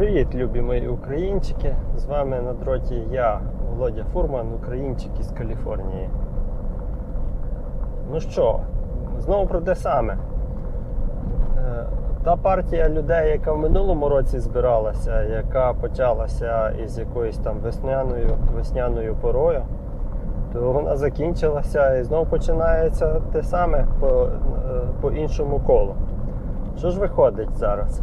Привіт, любі мої українчики! З вами на дроті я, Володя Фурман, українчик із Каліфорнії. Ну що, знову про те саме. Е, Та партія людей, яка в минулому році збиралася, яка почалася із якоюсь там весняною, весняною порою, то вона закінчилася і знову починається те саме по, е, по іншому колу. Що ж виходить зараз?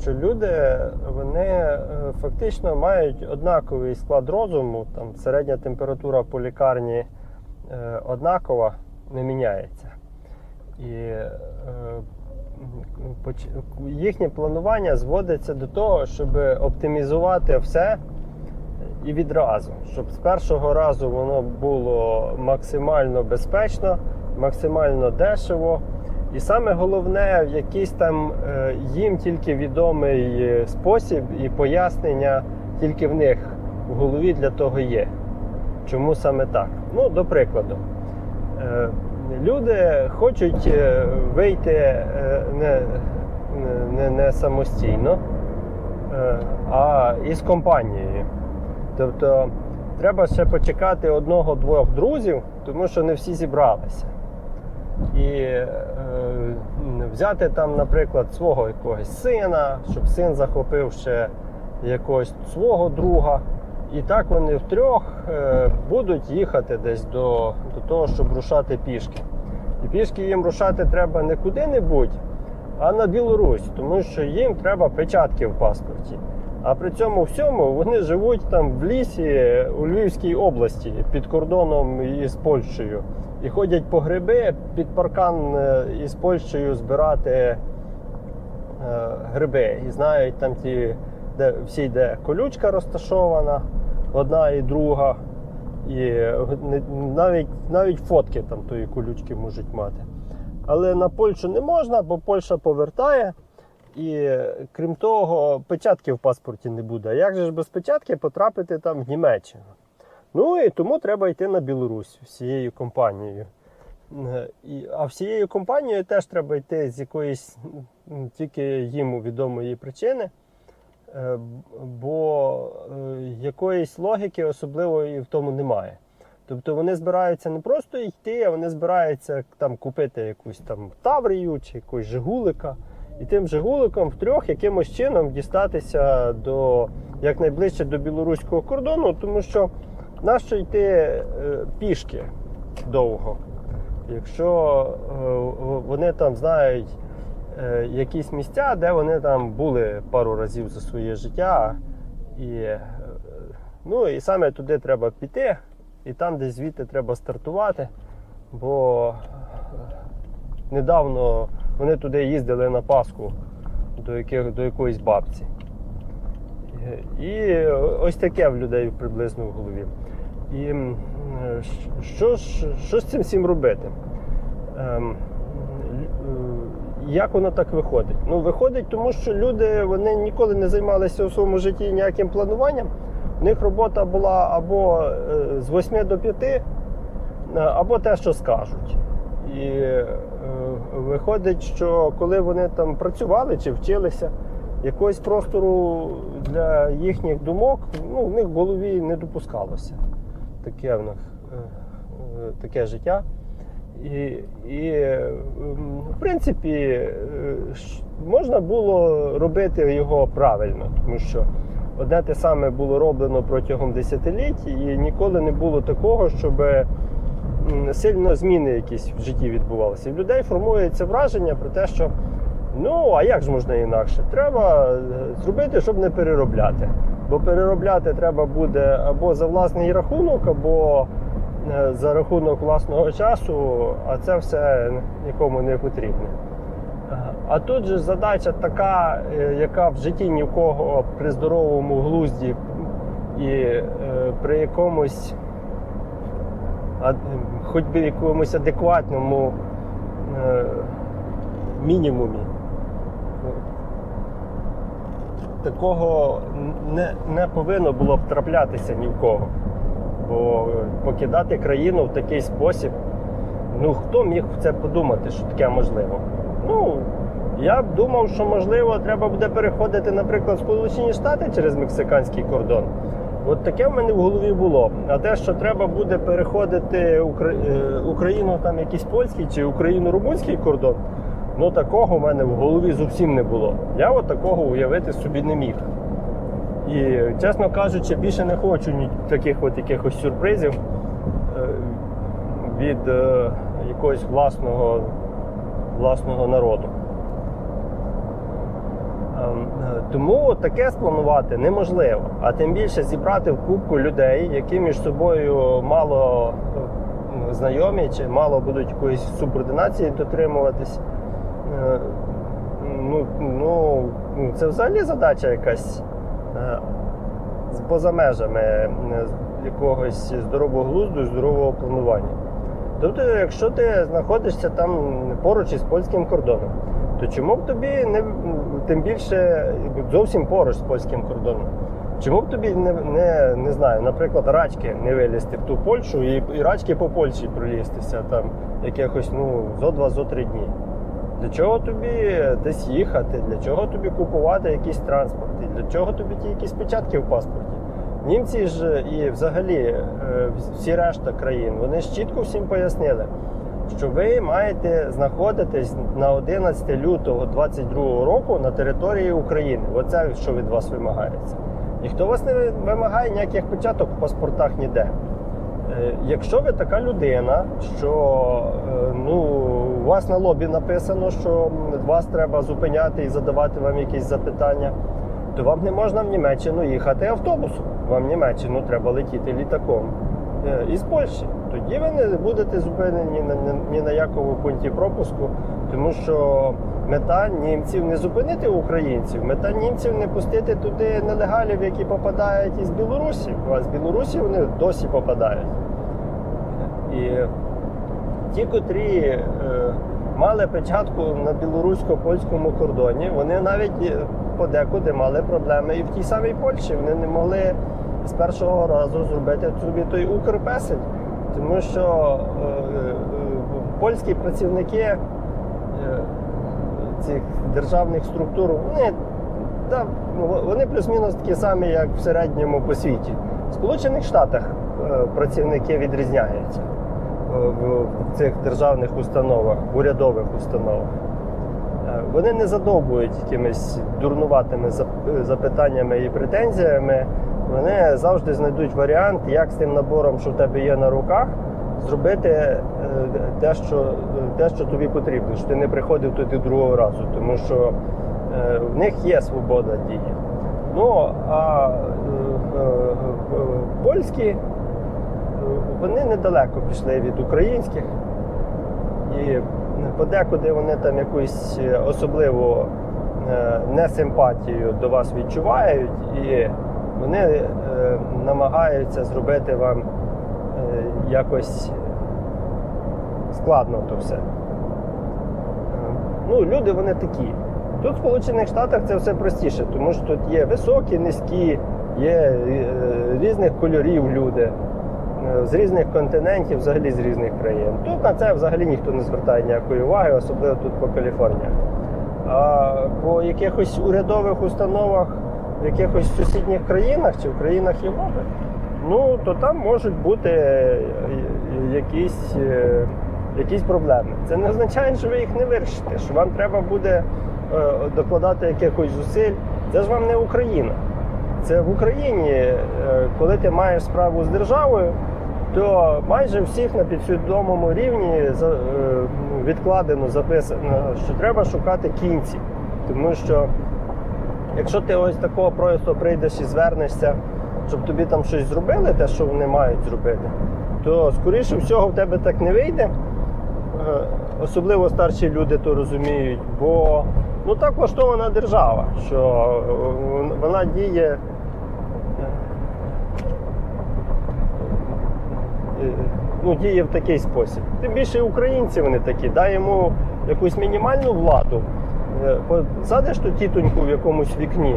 Що люди вони е, фактично мають однаковий склад розуму, там середня температура по лікарні е, однакова, не міняється. І е, їхнє планування зводиться до того, щоб оптимізувати все і відразу, щоб з першого разу воно було максимально безпечно, максимально дешево. І саме головне, в якийсь там е, їм тільки відомий е, спосіб і пояснення тільки в них в голові для того є. Чому саме так? Ну, до прикладу, е, люди хочуть вийти не, не, не самостійно, а із компанією. Тобто треба ще почекати одного-двох друзів, тому що не всі зібралися. І е, взяти там, наприклад, свого якогось сина, щоб син захопив ще якогось свого друга. І так вони втрьох е, будуть їхати десь до, до того, щоб рушати пішки. І пішки їм рушати треба не куди-небудь, а на Білорусь, тому що їм треба печатки в паспорті. А при цьому всьому вони живуть там в лісі у Львівській області під кордоном із Польщею. І ходять по гриби під паркан е, із Польщею збирати е, гриби. І знають там ті, де всі, де колючка розташована, одна і друга. І навіть, навіть фотки там тої колючки можуть мати. Але на Польщу не можна, бо Польща повертає. І крім того, печатки в паспорті не буде. Як же ж без печатки потрапити там в Німеччину? Ну і тому треба йти на Білорусь всією компанією. Е, А всією компанією теж треба йти з якоїсь тільки їм відомої причини, е, бо е, якоїсь логіки особливої в тому немає. Тобто вони збираються не просто йти, а вони збираються там купити якусь там Таврію чи якусь Жигулика. І тим Жигуликом втрьох якимось чином дістатися до якнайближче до білоруського кордону, тому що нащо йти е, пішки довго, якщо е, вони там знають е, якісь місця, де вони там були пару разів за своє життя. І, ну, і саме туди треба піти, і там десь звідти треба стартувати, бо недавно вони туди їздили на Пасху до, яких, до якоїсь бабці. І ось таке в людей приблизно в голові. І що що з цим всім робити? Ем, е, Як воно так виходить? Ну, виходить, тому що люди вони ніколи не займалися у своєму житті ніяким плануванням. У них робота була або е, з 8 до 5, е, або те, що скажуть. І виходить, що коли вони там працювали чи вчилися, якогось простору для їхніх думок ну, в них в голові не допускалося. Таке в них е, е, таке життя. І, і е, в принципі, е, можна було робити його правильно, тому що одне те саме було роблено протягом десятиліть, і ніколи не було такого, щоб сильно зміни якісь в житті відбувалися. І в людей формується враження про те, що ну а як ж можна інакше? Треба зробити, щоб не переробляти. Бо переробляти треба буде або за власний рахунок, або е, за рахунок власного часу, а це все нікому не потрібно. Е, А тут же задача така, е, яка в житті ні в кого при здоровому глузді і при якомусь хоч би якомусь адекватному мінімумі. Такого не, не повинно було б траплятися ні в кого. Бо покидати країну в такий спосіб, ну хто міг це подумати, що таке можливо? Ну, Я б думав, що можливо треба буде переходити, наприклад, Сполучені Штати через мексиканський кордон. От таке в мене в голові було. А те, що треба буде переходити Укра- е, Україну там якийсь польський чи Україно-румунський кордон, ну такого в мене в голові зовсім не було. Я от такого уявити собі не міг. І, чесно кажучи, більше не хочу таких от якихось сюрпризів е, від е, якогось власного, власного народу. Ем, е, Тому таке спланувати неможливо, а тим більше зібрати в кубку людей, які між собою мало знайомі чи мало будуть якоїсь субординації дотримуватись. Е, Ну, ну, це взагалі задача якась е, поза межами е, якогось здорового глузду і здорового планування. Тобто, якщо ти знаходишся там поруч із польським кордоном, то чому б тобі не тим більше зовсім поруч з польським кордоном? Чому б тобі не, не, не знаю, наприклад, рачки не вилізти в ту Польщу і, і рачки по Польщі пролізтися там якихось ну, зо два, зо три дні? Для чого тобі десь їхати? Для чого тобі купувати якийсь транспорт? І Для чого тобі ті якісь печатки в паспорті? Німці ж і взагалі е, всі решта країн вони ж чітко всім пояснили, що ви маєте знаходитись на 11 лютого 2022 року на території України. Оце що від вас вимагається. Ніхто вас не вимагає ніяких печаток в паспортах ніде. Е, Якщо ви така людина, що е, ну, у вас на лобі написано, що вас треба зупиняти і задавати вам якісь запитання, то вам не можна в Німеччину їхати автобусом. Вам в Німеччину треба летіти літаком е, із Польщі. Тоді ви не будете зупинені ні, ні на якому пункті пропуску, тому що мета німців не зупинити українців, мета німців не пустити туди нелегалів, які попадають із Білорусі. А з Білорусі вони досі попадають. І ті, котрі е, мали печатку на білорусько-польському кордоні, вони навіть е, подекуди мали проблеми і в тій самій Польщі. Вони не могли з першого разу зробити собі той Укрпесель, тому що е, е, польські працівники е, цих державних структур, вони, та, ну, вони плюс-мінус такі самі, як в середньому по світі. В Сполучених Штатах е, працівники відрізняються е, в в цих державних установах, урядових установах. Е, Вони не задовбують якимись дурнуватими запитаннями і претензіями. Вони завжди знайдуть варіант, як з тим набором, що в тебе є на руках, зробити е, те, що, те, що тобі потрібно, що ти не приходив туди другого разу, тому що е, в них є свобода дії. Ну а е, польські вони недалеко пішли від українських. І подекуди вони там якусь особливу несимпатію до вас відчувають, і вони намагаються зробити вам якось складно то все. Е, Ну, люди вони такі. Тут в Сполучених Штатах це все простіше, тому що тут є високі, низькі, є е, різних кольорів люди е, з різних континентів, взагалі з різних країн. Тут на це взагалі ніхто не звертає ніякої уваги, особливо тут по Каліфорнії. А по якихось урядових установах в якихось сусідніх країнах чи в країнах Європи, ну то там можуть бути е, якісь, е, якісь проблеми. Це не означає, що ви їх не вирішите, що вам треба буде е, докладати якихось зусиль. Це ж вам не Україна. Це в Україні, коли ти маєш справу з державою, то майже всіх на підсвідомому рівні відкладено, записано, що треба шукати кінці. Тому що якщо ти ось такого просто прийдеш і звернешся, щоб тобі там щось зробили, те, що вони мають зробити, то скоріше всього в тебе так не вийде. Е, Особливо старші люди то розуміють, бо ну так влаштована держава, що е, вона діє. е, Ну, діє в такий спосіб. Тим більше українці вони такі, дай йому якусь мінімальну владу, посадиш ту тітоньку в якомусь вікні,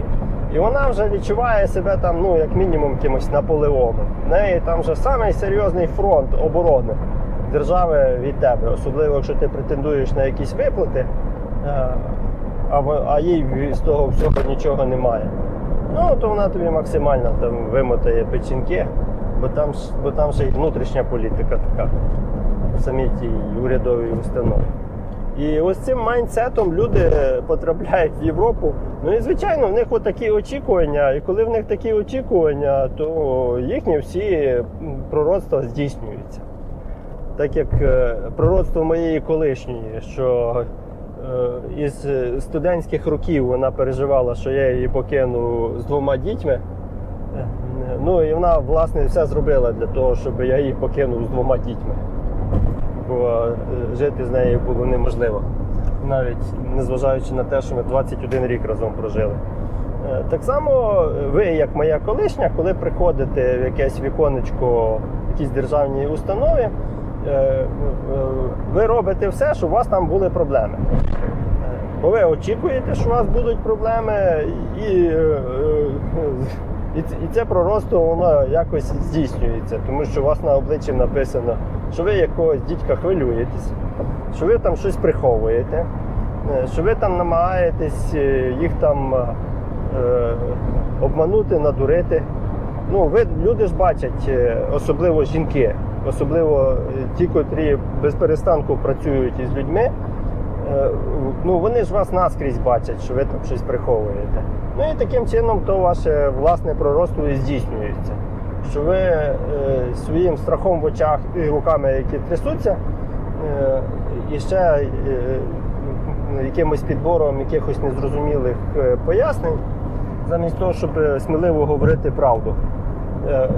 і вона вже відчуває себе там, ну, як мінімум, якимось Наполеоном. В неї там вже самий серйозний фронт оборони держави від тебе, особливо якщо ти претендуєш на якісь виплати. е, а, а їй з того всього нічого немає. Ну, то вона тобі максимально там вимотає печінки, бо там, бо там ще й внутрішня політика така в самій тій урядовій установі. І ось цим майндсетом люди потрапляють в Європу. Ну і звичайно, в них от такі очікування. І коли в них такі очікування, то їхні всі пророцтва здійснюються. Так як е, пророцтво моєї колишньої, що е, із студентських років вона переживала, що я її покину з двома дітьми. Ну і вона, власне, все зробила для того, щоб я її покинув з двома дітьми бо е, жити з нею було неможливо. Навіть незважаючи на те, що ми 21 рік разом прожили. Е, Так само ви, як моя колишня, коли приходите в якесь віконечко в установі, е, е, ви робите все, щоб у вас там були проблеми. Е, Бо ви очікуєте, що у вас будуть проблеми, і, е, е, і, це пророцтво воно якось здійснюється, тому що у вас на обличчі написано, що ви якогось дідька хвилюєтесь, що ви там щось приховуєте, е, що ви там намагаєтесь е, їх там е, обманути, надурити. Ну, ви, люди ж бачать, е, особливо жінки, особливо ті, котрі без перестанку працюють із людьми. Е, ну вони ж вас наскрізь бачать, що ви там щось приховуєте. Ну і таким чином то ваше власне пророцтво і здійснюється. Що ви е, своїм страхом в очах і руками, які трясуться, е, і ще е, якимось підбором якихось незрозумілих е, пояснень, замість того, щоб сміливо говорити правду. Е,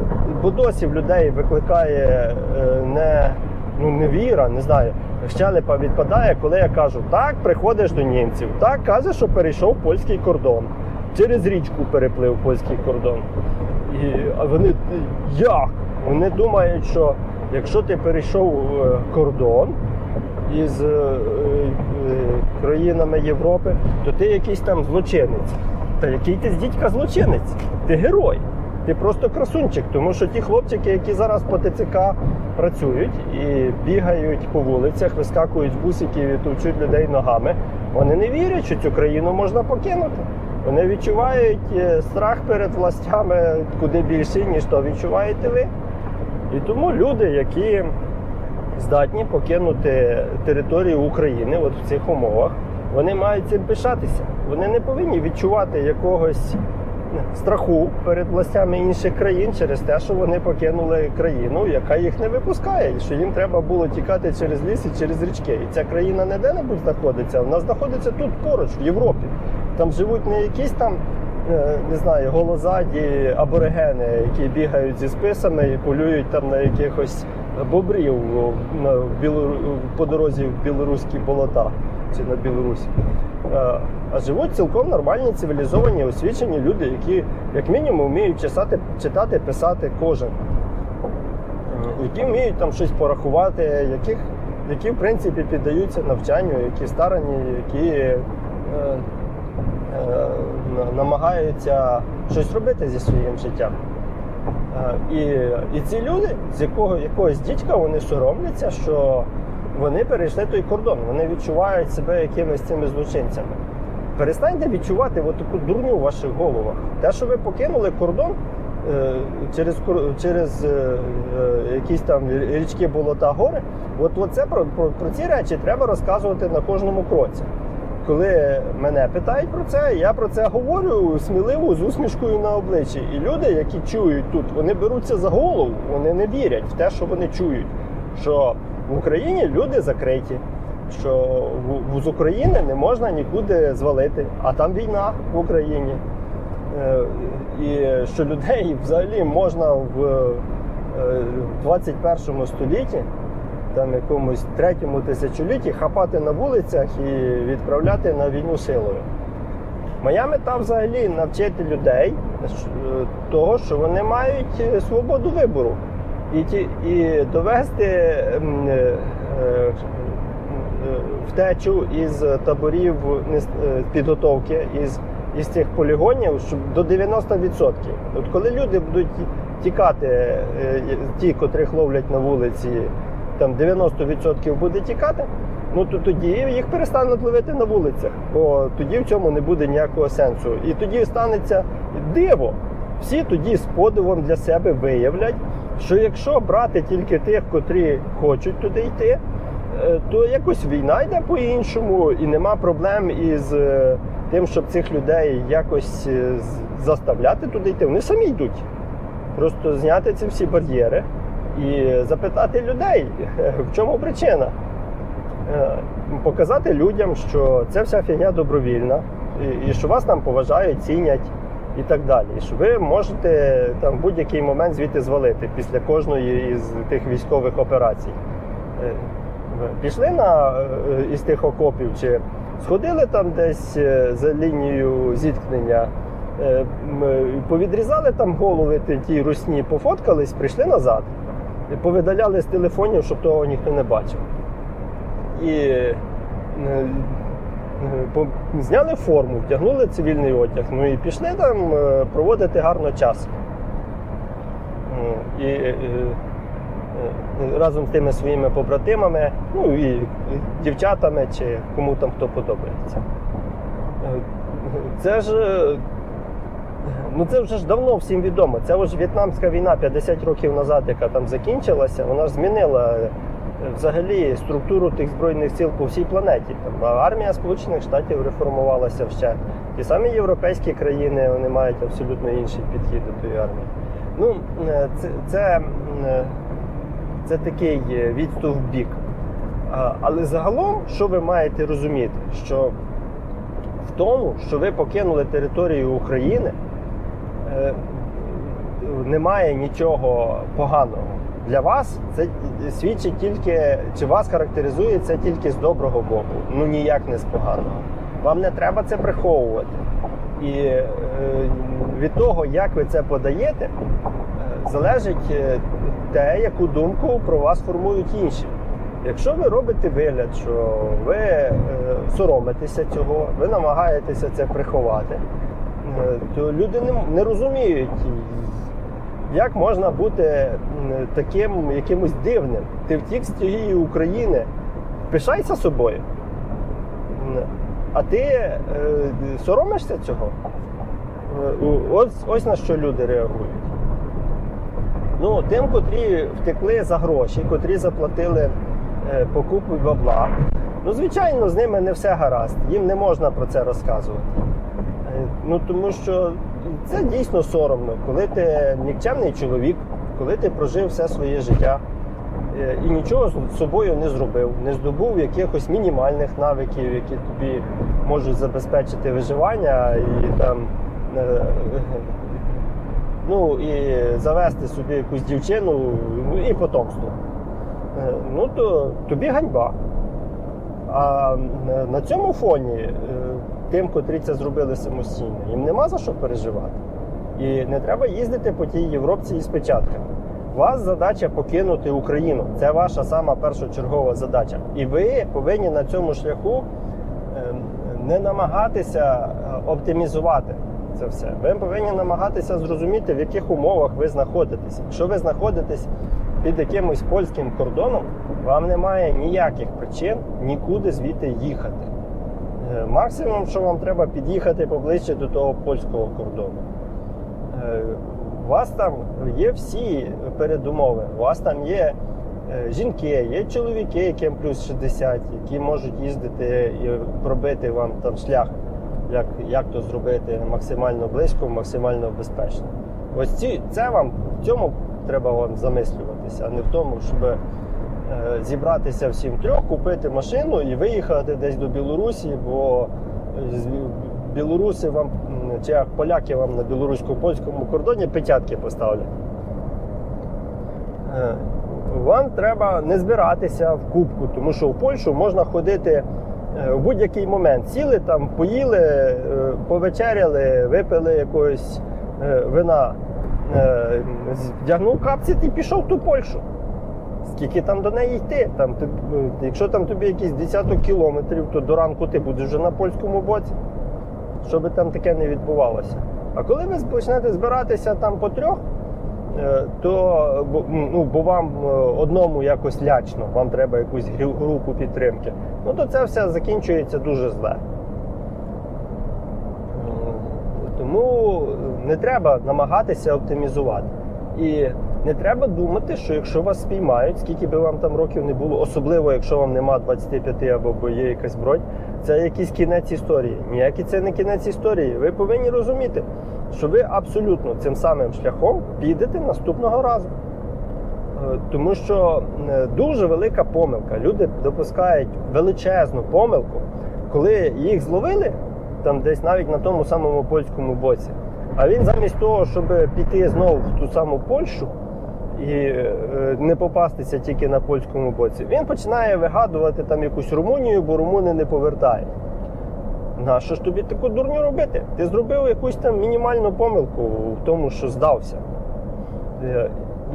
Бо досі в людей викликає е, не, ну, не віра, не знаю. Щелепа відпадає, коли я кажу, так, приходиш до німців, так, каже, що перейшов польський кордон. Через річку переплив польський кордон. І, а вони як? Вони думають, що якщо ти перейшов е, кордон із е, е, країнами Європи, то ти якийсь там злочинець. Та який ти з дідька злочинець? Ти герой. Ти просто красунчик, тому що ті хлопчики, які зараз по ТЦК працюють і бігають по вулицях, вискакують з бусиків і товчуть людей ногами, вони не вірять, що цю країну можна покинути. Вони відчувають е, страх перед властями куди більший, ніж то відчуваєте ви. І тому люди, які здатні покинути територію України от в цих умовах, вони мають цим пишатися. Вони не повинні відчувати якогось страху перед властями інших країн через те, що вони покинули країну, яка їх не випускає, і що їм треба було тікати через ліс і через річки. І ця країна не де-небудь знаходиться, вона знаходиться тут поруч, в Європі. Там живуть не якісь там. е, Не знаю, голозаді аборигени, які бігають зі списами і полюють там на якихось бобрів на Білору... по дорозі в білоруські болота чи на Білорусі. А живуть цілком нормальні, цивілізовані, освічені люди, які, як мінімум, вміють читати, читати, писати кожен. Е, Які вміють там щось порахувати, яких, які в принципі піддаються навчанню, які старані, які е, е, намагаються щось робити зі своїм життям. Е, І, і ці люди, з якого якогось дідька, вони соромляться, що вони перейшли той кордон, вони відчувають себе якимись цими злочинцями. Перестаньте відчувати от таку дурню в ваших головах. Те, що ви покинули кордон е, через, через е, е, якісь там річки, болота, гори, от, от це про, про, про ці речі треба розказувати на кожному кроці. Коли мене питають про це, я про це говорю сміливо з усмішкою на обличчі. І люди, які чують тут, вони беруться за голову, вони не вірять в те, що вони чують. Що в Україні люди закриті, що з України не можна нікуди звалити, а там війна в Україні. Е, І що людей взагалі можна в е, 21 столітті там якомусь третьому тисячолітті хапати на вулицях і відправляти на війну силою. Моя мета взагалі навчити людей е, того, що вони мають е, свободу вибору і, і довести е, е, втечу із таборів е, підготовки, із, із цих полігонів щоб до 90%. От коли люди будуть тікати, е, ті, котрих ловлять на вулиці, там 90% буде тікати, ну то тоді їх перестануть ловити на вулицях, бо тоді в цьому не буде ніякого сенсу. І тоді станеться диво. Всі тоді з подивом для себе виявлять, що якщо брати тільки тих, котрі хочуть туди йти, то якось війна йде по-іншому, і нема проблем із е, тим, щоб цих людей якось е, заставляти туди йти. Вони самі йдуть. Просто зняти ці всі бар'єри і запитати людей, в чому причина. Е, Показати людям, що це вся фігня добровільна, і, що вас там поважають, цінять і так далі. Що ви можете там в будь-який момент звідти звалити після кожної із тих військових операцій. Пішли на е, із тих окопів, чи сходили там десь е, за лінією зіткнення, е, повідрізали там голови ті- ті русні, пофоткались, прийшли назад, повидаляли з телефонів, щоб того ніхто не бачив. І зняли форму, вдягнули цивільний одяг, ну і пішли там проводити гарно час. І разом з тими своїми побратимами, ну і дівчатами, чи кому там хто подобається. Е, Це ж. е, Ну це вже ж давно всім відомо. Це ж В'єтнамська війна 50 років назад, яка там закінчилася, вона ж змінила е, взагалі структуру тих збройних сил по всій планеті. Там армія Сполучених Штатів реформувалася ще. Ті самі європейські країни вони мають абсолютно інший підхід до тої армії. Ну, е, це, це, е, це такий е, відступ в бік. Але загалом, що ви маєте розуміти, що в тому, що ви покинули територію України, е, немає нічого поганого. Для вас це свідчить тільки, чи вас характеризує це тільки з доброго боку, ну ніяк не з поганого. Вам не треба це приховувати. І е, від того, як ви це подаєте, залежить е, те, яку думку про вас формують інші. Якщо ви робите вигляд, що ви е, соромитеся цього, ви намагаєтеся це приховати, е, то люди не, розуміють, як можна бути таким якимось дивним. Ти втік з цієї України, пишайся собою. А ти соромишся цього? Ось, ось на що люди реагують. Ну, тим, котрі втекли за гроші, котрі заплатили е, покупу бабла. Ну, звичайно, з ними не все гаразд. Їм не можна про це розказувати. Е, Ну, тому що це дійсно соромно, коли ти нікчемний чоловік, коли ти прожив все своє життя е, і нічого з собою не зробив, не здобув якихось мінімальних навиків, які тобі можуть забезпечити виживання і там. Ну і завести собі якусь дівчину ну, і потомство. Е, Ну то тобі ганьба. А е, на цьому фоні е, тим, котрі це зробили самостійно, їм нема за що переживати. І не треба їздити по тій Європці із печатками. У вас задача покинути Україну. Це ваша сама першочергова задача. І ви повинні на цьому шляху не намагатися оптимізувати це все. Ви повинні намагатися зрозуміти, в яких умовах ви знаходитесь. Якщо ви знаходитесь під якимось польським кордоном, вам немає ніяких причин нікуди звідти їхати. Е, Максимум, що вам треба під'їхати поближче до того польського кордону. Е, У вас там є всі передумови. У вас там є е, жінки, є чоловіки, яким плюс 60, які можуть їздити і пробити вам там шлях, як, як то зробити максимально близько, максимально безпечно. Ось ці, це вам в цьому треба вам замислюватися, а не в тому, щоб е, зібратися всім трьох, купити машину і виїхати десь до Білорусі, бо е, білоруси вам чи як поляки вам на білорусько-польському кордоні печатки поставлять. Е, Вам треба не збиратися в кубку, тому що в Польщу можна ходити в будь-який момент. Сіли там, поїли, е, повечеряли, випили якогось е, вина, е, вдягнув капці і пішов в ту Польщу. Скільки там до неї йти? Там, ти, е, якщо там тобі якісь десяток кілометрів, то до ранку ти будеш вже на польському боці, щоб там таке не відбувалося. А коли ви почнете збиратися там по трьох, е, то бо- ну, бо вам е, одному якось лячно, вам треба якусь групу підтримки, ну то це все закінчується дуже зле. Е, Тому не треба намагатися оптимізувати. І не треба думати, що якщо вас спіймають, скільки би вам там років не було, особливо якщо вам нема 25 або є якась бронь, це якийсь кінець історії. Ніякий це не кінець історії. Ви повинні розуміти, що ви абсолютно цим самим шляхом підете наступного разу. Е, Тому що е, дуже велика помилка. Люди допускають величезну помилку, коли їх зловили там десь навіть на тому самому польському боці. А він замість того, щоб піти знову в ту саму Польщу і е, не попастися тільки на польському боці, він починає вигадувати там якусь Румунію, бо румуни не повертають. Нащо ж тобі таку дурню робити? Ти зробив якусь там мінімальну помилку в тому, що здався. Е,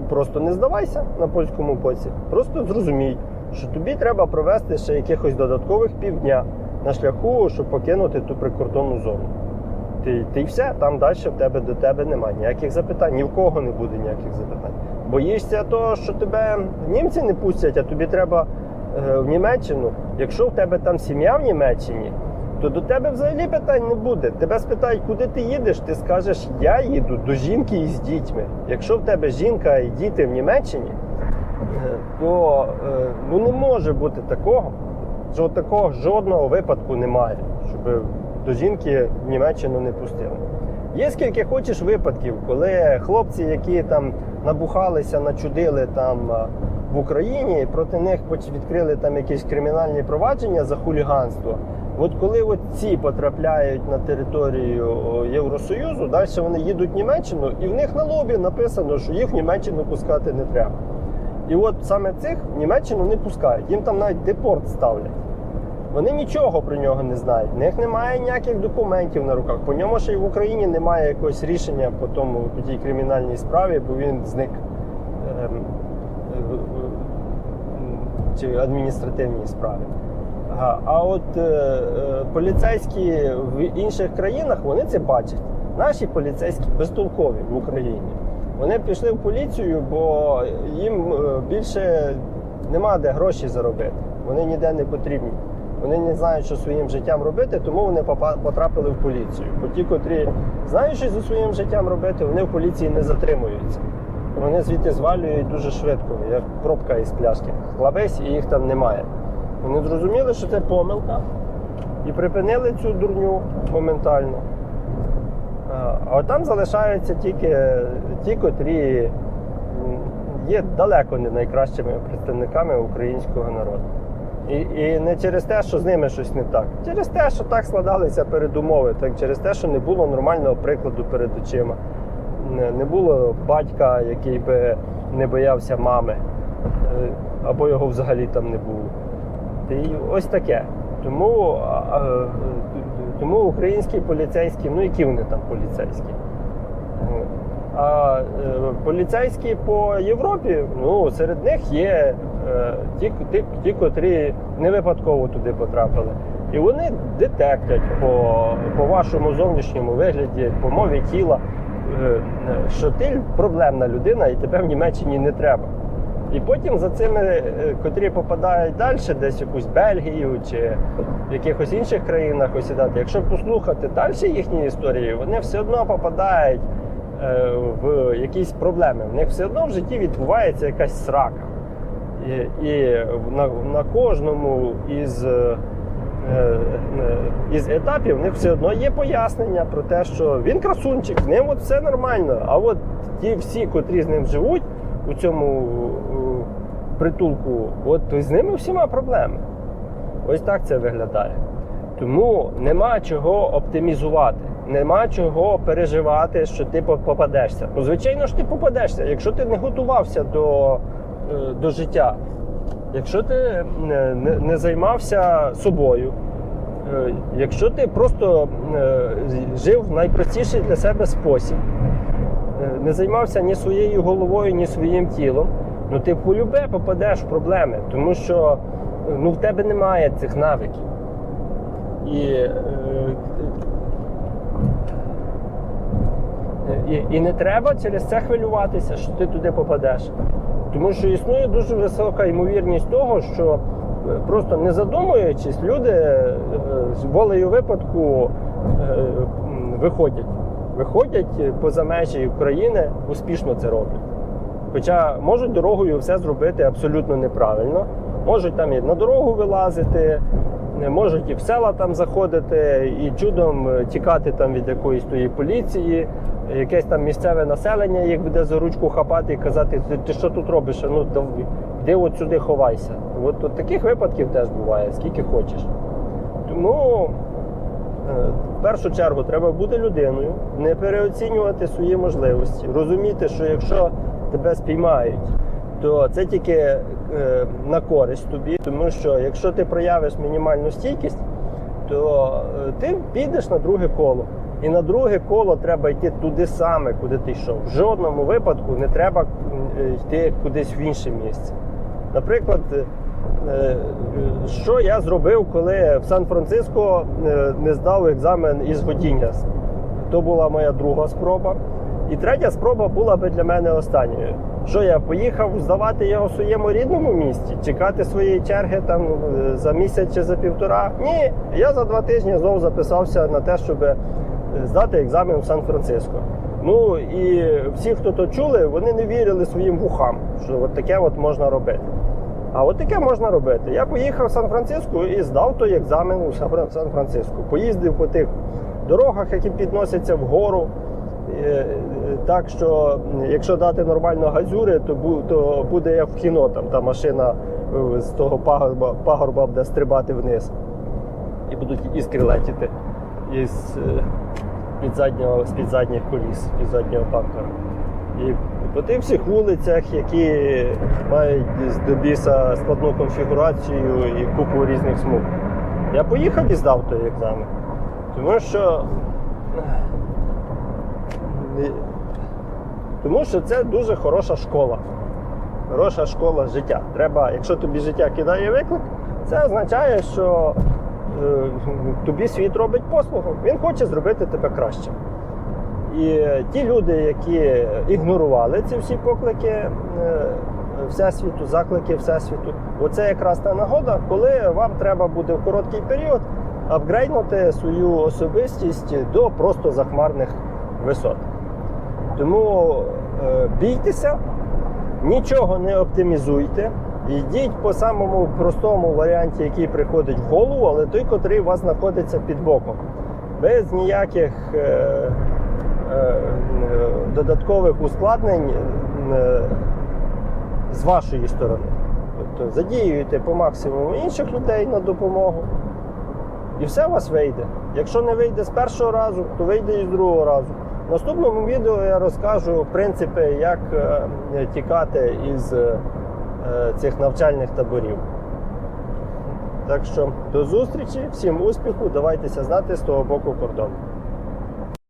Просто не здавайся на польському боці. Просто зрозумій, що тобі треба провести ще якихось додаткових півдня на шляху, щоб покинути ту прикордонну зону. Ти, ти все, там далі в тебе до тебе немає ніяких запитань, ні в кого не буде ніяких запитань. Боїшся того, що тебе німці не пустять, а тобі треба е, в Німеччину. Якщо в тебе там сім'я в Німеччині, то до тебе взагалі питань не буде. Тебе спитають, куди ти їдеш, ти скажеш, я їду до жінки із дітьми. Якщо в тебе жінка і діти в Німеччині, е, то е, ну не може бути такого, що такого жодного випадку немає, щоб до жінки в Німеччину не пустили. Є скільки хочеш випадків, коли хлопці, які там набухалися, начудили там е, в Україні, проти них відкрили там якісь кримінальні провадження за хуліганство. От коли от ці потрапляють на територію Євросоюзу, далі вони їдуть в Німеччину, і в них на лобі написано, що їх в Німеччину пускати не треба. І от саме цих в Німеччину не пускають. Їм там навіть депорт ставлять. Вони нічого про нього не знають. В них немає ніяких документів на руках. По ньому ще й в Україні немає якогось рішення по тому по тій кримінальній справі, бо він зник ем, чи адміністративній справі. А от е, е, поліцейські в інших країнах вони це бачать. Наші поліцейські безтолкові в Україні. Вони пішли в поліцію, бо їм е, більше нема де гроші заробити. Вони ніде не потрібні. Вони не знають, що своїм життям робити, тому вони потрапили в поліцію. Бо ті, котрі знають, що зі своїм життям робити, вони в поліції не затримуються. Вони звідти звалюють дуже швидко, як пробка із пляшки. Хлабесь і їх там немає. Вони зрозуміли, що це помилка, і припинили цю дурню моментально. А там залишаються тільки ті, котрі є далеко не найкращими представниками українського народу. І, і не через те, що з ними щось не так, через те, що так складалися передумови, так через те, що не було нормального прикладу перед очима. Не, не було батька, який би не боявся мами, е, або його взагалі там не було. І ось таке. Тому, тому українські поліцейські, ну які вони там поліцейські? А е, поліцейські по Європі, ну серед них є е, ті, ті, ті, котрі не випадково туди потрапили. І вони детектять по, по вашому зовнішньому вигляді, по мові тіла, е, що ти проблемна людина і тебе в Німеччині не треба. І потім за цими, котрі попадають далі, десь якусь Бельгію чи в якихось інших країнах осідати, якщо послухати далі їхні історії, вони все одно попадають в якісь проблеми. В них все одно в житті відбувається якась срака. І, і на, на кожному із, е, е, із етапів в них все одно є пояснення про те, що він красунчик, з ним от все нормально. А от ті всі, котрі з ним живуть у цьому е, притулку, от з ними всіма проблеми. Ось так це виглядає. Тому нема чого оптимізувати, нема чого переживати, що ти попадешся. Ну, звичайно ж, ти попадешся, якщо ти не готувався до, е, до життя, якщо ти не, не, не займався собою, е, якщо ти просто е, жив в найпростіший для себе спосіб, е, не займався ні своєю головою, ні своїм тілом, ну ти полюбе попадеш в проблеми, тому що ну, в тебе немає цих навиків. І е, І, і не треба через це хвилюватися, що ти туди попадеш. Тому що існує дуже висока ймовірність того, що е, просто не задумуючись, люди е, з волею випадку е, виходять. Виходять поза межі України, успішно це роблять. Хоча можуть дорогою все зробити абсолютно неправильно. Можуть там і на дорогу вилазити, не можуть і в села там заходити, і чудом тікати там від якоїсь тої поліції. Якесь там місцеве населення їх буде за ручку хапати і казати, ти, ти що тут робиш? Ну йди от сюди ховайся. От, от таких випадків теж буває, скільки хочеш. Тому Е, В першу чергу треба бути людиною, не переоцінювати свої можливості, розуміти, що якщо тебе спіймають, то це тільки е, на користь тобі, тому що якщо ти проявиш мінімальну стійкість, то е, ти підеш на друге коло. І на друге коло треба йти туди саме, куди ти йшов. В жодному випадку не треба е, йти кудись в інше місце. Наприклад, е, е, що я зробив, коли в Сан-Франциско не здав екзамен із водіння. То була моя друга спроба. І третя спроба була би для мене останньою. Що я поїхав здавати його в своєму рідному місті, чекати своєї черги там за місяць чи за півтора. Ні, я за два тижні знову записався на те, щоб здати екзамен в Сан-Франциско. Ну і всі, хто то чули, вони не вірили своїм вухам, що от таке от можна робити. А от таке можна робити. Я поїхав в Сан-Франциско і здав той екзамен у Сан- Сан-Франциско. Поїздив по тих дорогах, які підносяться вгору. Е, е, Так що, якщо дати нормально газюри, то, буде як в кіно, там та машина е, з того пагорба, пагорба буде стрибати вниз. І будуть іскри летіти із е, під заднього, з-під задніх коліс, під заднього бампера. І по тих всіх вулицях, які мають до біса складну конфігурацію і купу різних смуг. Я поїхав і здав той екзамен. Тому що. Тому що це дуже хороша школа. Хороша школа життя. Треба, якщо тобі життя кидає виклик, це означає, що тобі світ робить послугу. Він хоче зробити тебе краще. І ті люди, які ігнорували ці всі поклики е, Всесвіту, заклики Всесвіту, оце якраз та нагода, коли вам треба буде в короткий період апгрейднути свою особистість до просто захмарних висот. Тому е, бійтеся, нічого не оптимізуйте. Йдіть по самому простому варіанті, який приходить в голову, але той, котрий у вас знаходиться під боком. Без ніяких е, е, додаткових ускладнень е, з вашої сторони. Тобто задіюєте по максимуму інших людей на допомогу. І все у вас вийде. Якщо не вийде з першого разу, то вийде і з другого разу. В наступному відео я розкажу принципи, як е, тікати із е, цих навчальних таборів. Так що до зустрічі, всім успіху, давайтеся знати з того боку кордону.